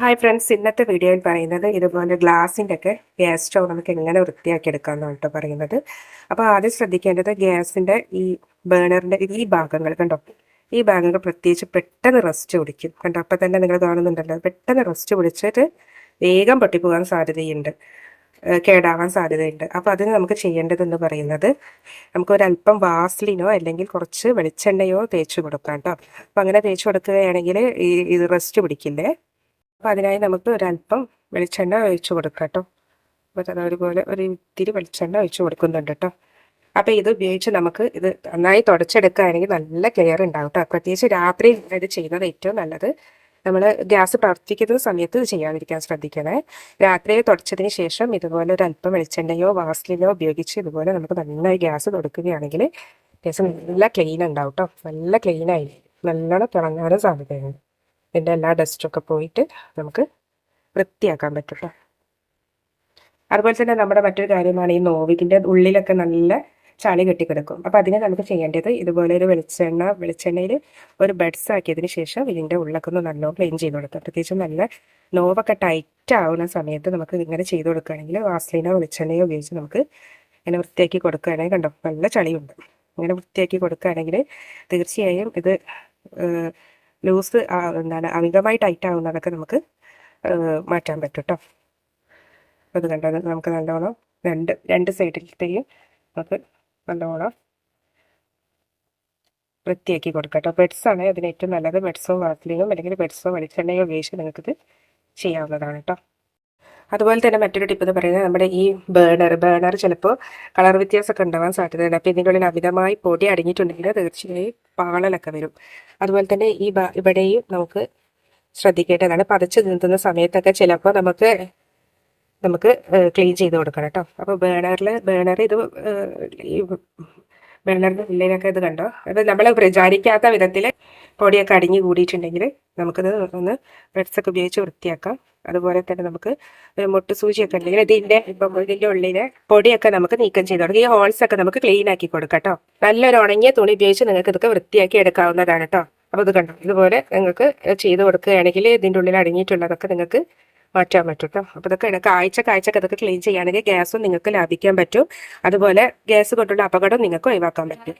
Hi friends ഇന്നത്തെ വീഡിയോയിൽ പറയുന്നത് ഇതുപോലെ ഗ്ലാസിന്റെ ഒക്കെ ഗ്യാസ് സ്റ്റവ് നമുക്ക് എങ്ങനെ വൃത്തിയാക്കി എടുക്കാമെന്നാണ് കേട്ടോ പറയുന്നത്. അപ്പോൾ ആദ്യം ശ്രദ്ധിക്കേണ്ടത് ഗ്യാസിന്റെ ഈ ബേണറിന്റെ ഈ ഭാഗങ്ങൾ കണ്ടോ? ഈ ഭാഗങ്ങൾ പ്രത്യേകിച്ച് പെട്ടെന്ന് റസ്റ്റ് പിടിക്കും. കണ്ടോ? അപ്പം തന്നെ നിങ്ങൾ കാണുന്നുണ്ടല്ലോ പെട്ടെന്ന് റസ്റ്റ് പിടിച്ചിട്ട് വേഗം പൊട്ടിപ്പോകാൻ സാധ്യതയുണ്ട്. കേടാവാൻ സാധ്യതയുണ്ട്. അപ്പോൾ അതിന് നമുക്ക് ചെയ്യേണ്ടതെന്ന് പറയുന്നത് നമുക്ക് ഒരല്പം വാസ്ലിനോ അല്ലെങ്കിൽ കുറച്ച് വെളിച്ചെണ്ണയോ തേച്ച് കൊടുക്കാം കേട്ടോ. അപ്പോൾ അങ്ങനെ തേച്ച് കൊടുക്കുകയാണെങ്കിൽ ഈ ഇത് റെസ്റ്റ് പിടിക്കില്ലേ? അപ്പോൾ അതിനായി നമുക്ക് ഒരല്പം വെളിച്ചെണ്ണ ഒഴിച്ചു കൊടുക്കാം കേട്ടോ. അപ്പോൾ അത് അതുപോലെ ഒരു ഇത്തിരി വെളിച്ചെണ്ണ ഒഴിച്ചു കൊടുക്കുന്നുണ്ട് കേട്ടോ. അപ്പോൾ ഇത് ഉപയോഗിച്ച് നമുക്ക് ഇത് നന്നായി തുടച്ചെടുക്കുകയാണെങ്കിൽ നല്ല ക്ലിയർ ഉണ്ടാവും കേട്ടോ. പ്രത്യേകിച്ച് രാത്രി ഇത് ചെയ്യുന്നത് ഏറ്റവും നല്ലത്. നമ്മൾ ഗ്യാസ് പ്രവർത്തിക്കുന്ന സമയത്ത് ഇത് ചെയ്യാതിരിക്കാൻ ശ്രദ്ധിക്കണേ. രാത്രി തുടച്ചതിന് ശേഷം ഇതുപോലെ ഒരു അല്പം വെളിച്ചെണ്ണയോ വാസ്ലിനോ ഉപയോഗിച്ച് ഇതുപോലെ നമുക്ക് നന്നായി ഗ്യാസ് തുടക്കുകയാണെങ്കിൽ ഗ്യാസ് നല്ല ക്ലീൻ ഉണ്ടാവും കേട്ടോ. നല്ല ക്ലീനായി നല്ലോണം തിളങ്ങാനും സാധ്യതയുണ്ട്. ഇതിന്റെ എല്ലാ ഡസ്റ്റൊക്കെ പോയിട്ട് നമുക്ക് വൃത്തിയാക്കാൻ പറ്റും അതുപോലെ തന്നെ നമ്മുടെ മറ്റൊരു കാര്യമാണ് ഈ നോവിക്കിന്റെ ഉള്ളിലൊക്കെ നല്ല ചളി കെട്ടിക്കിടക്കും. അപ്പോൾ അതിന് നമുക്ക് ചെയ്യേണ്ടത് ഇതുപോലെ ഒരു വെളിച്ചെണ്ണ വെളിച്ചെണ്ണയിൽ ഒരു ബഡ്സ് ആക്കിയതിന് ശേഷം ഇതിന്റെ ഉള്ളൊക്കെ ഒന്ന് നല്ലോണം ക്ലീൻ ചെയ്ത് കൊടുക്കാം. പ്രത്യേകിച്ച് നല്ല നോവൊക്കെ ടൈറ്റ് ആവുന്ന സമയത്ത് നമുക്ക് ഇങ്ങനെ ചെയ്ത് കൊടുക്കുകയാണെങ്കിൽ വാസ്ലീനോ വെളിച്ചെണ്ണയോ ഉപയോഗിച്ച് നമുക്ക് ഇങ്ങനെ വൃത്തിയാക്കി കൊടുക്കുകയാണെങ്കിൽ കണ്ടോ? നല്ല ചളിയുണ്ട്. ഇങ്ങനെ വൃത്തിയാക്കി കൊടുക്കുകയാണെങ്കിൽ തീർച്ചയായും ഇത് ലൂസ് എന്താണ് അമിതമായി ടൈറ്റ് ആവുന്നതൊക്കെ നമുക്ക് മാറ്റാൻ പറ്റും കേട്ടോ അത് കണ്ടത് നമുക്ക് നല്ലോണം രണ്ട് രണ്ട് സൈഡിലത്തെയും നമുക്ക് നല്ലോണം വൃത്തിയാക്കി കൊടുക്കാം കേട്ടോ ബെഡ്സാണ് അതിന് ഏറ്റവും നല്ലത്. ബെഡ്സോ വാസ്ലിനും അല്ലെങ്കിൽ ബെഡ്സോ വെളിച്ചെണ്ണയോ ഉപയോഗിച്ച് നിങ്ങൾക്കിത് ചെയ്യാവുന്നതാണ് കേട്ടോ അതുപോലെ തന്നെ മറ്റൊരു ടിപ്പ് എന്ന് പറയുന്നത് നമ്മുടെ ഈ ബേണർ ബേണർ ചിലപ്പോൾ കളർ വ്യത്യാസമൊക്കെ ഉണ്ടാവാൻ സാധ്യതയുണ്ട്. അപ്പോൾ ഇതിന്റെ ഉള്ളിൽ അമിതമായി പൊടി അടങ്ങിയിട്ടുണ്ടെങ്കിൽ തീർച്ചയായും പാളലൊക്കെ വരും. അതുപോലെ തന്നെ ഈ ഇവിടെയും നമുക്ക് ശ്രദ്ധിക്കേണ്ടതാണ്. പതച്ച് നീന്തുന്ന സമയത്തൊക്കെ ചിലപ്പോൾ നമുക്ക് നമുക്ക് ക്ലീൻ ചെയ്ത് കൊടുക്കണം കേട്ടോ. അപ്പോൾ ബേണറിൽ ബേണർ ഇത് ബേണറിന്റെ ഉള്ളിലൊക്കെ ഇത് കണ്ടോ? അത് നമ്മൾ പ്രചാരിക്കാത്ത വിധത്തിൽ പൊടിയൊക്കെ അടിഞ്ഞു കൂടിയിട്ടുണ്ടെങ്കിൽ നമുക്കത് ഒന്ന് ബ്രെഡ്സൊക്കെ ഉപയോഗിച്ച് വൃത്തിയാക്കാം. അതുപോലെ തന്നെ നമുക്ക് ഒരു മുട്ട് സൂചിയൊക്കെ ഉണ്ടെങ്കിൽ ഇതിന്റെ ഇപ്പം ഇതിന്റെ ഉള്ളിലെ പൊടിയൊക്കെ നമുക്ക് നീക്കം ചെയ്ത് കൊടുക്കും. ഈ ഹോൾസ് ഒക്കെ നമുക്ക് ക്ലീൻ ആക്കി കൊടുക്കാം കേട്ടോ നല്ലൊരു ഉണങ്ങിയ തുണി ഉപയോഗിച്ച് നിങ്ങൾക്ക് ഇതൊക്കെ വൃത്തിയാക്കി എടുക്കാവുന്നതാണ് കേട്ടോ അപ്പോൾ ഇത് കണ്ടോ? ഇതുപോലെ നിങ്ങൾക്ക് ചെയ്ത് കൊടുക്കുകയാണെങ്കിൽ ഇതിന്റെ ഉള്ളിൽ അടങ്ങിയിട്ടുള്ളതൊക്കെ നിങ്ങൾക്ക് മാറ്റാൻ പറ്റും കേട്ടോ അപ്പോൾ ഇതൊക്കെ ഇടയ്ക്ക് ആഴ്ച കാഴ്ചക്ക് ഇതൊക്കെ ക്ലീൻ ചെയ്യുകയാണെങ്കിൽ ഗ്യാസും നിങ്ങൾക്ക് ലാഭിക്കാൻ പറ്റും. അതുപോലെ ഗ്യാസ് കൊണ്ടുള്ള അപകടം നിങ്ങൾക്ക് ഒഴിവാക്കാൻ പറ്റും.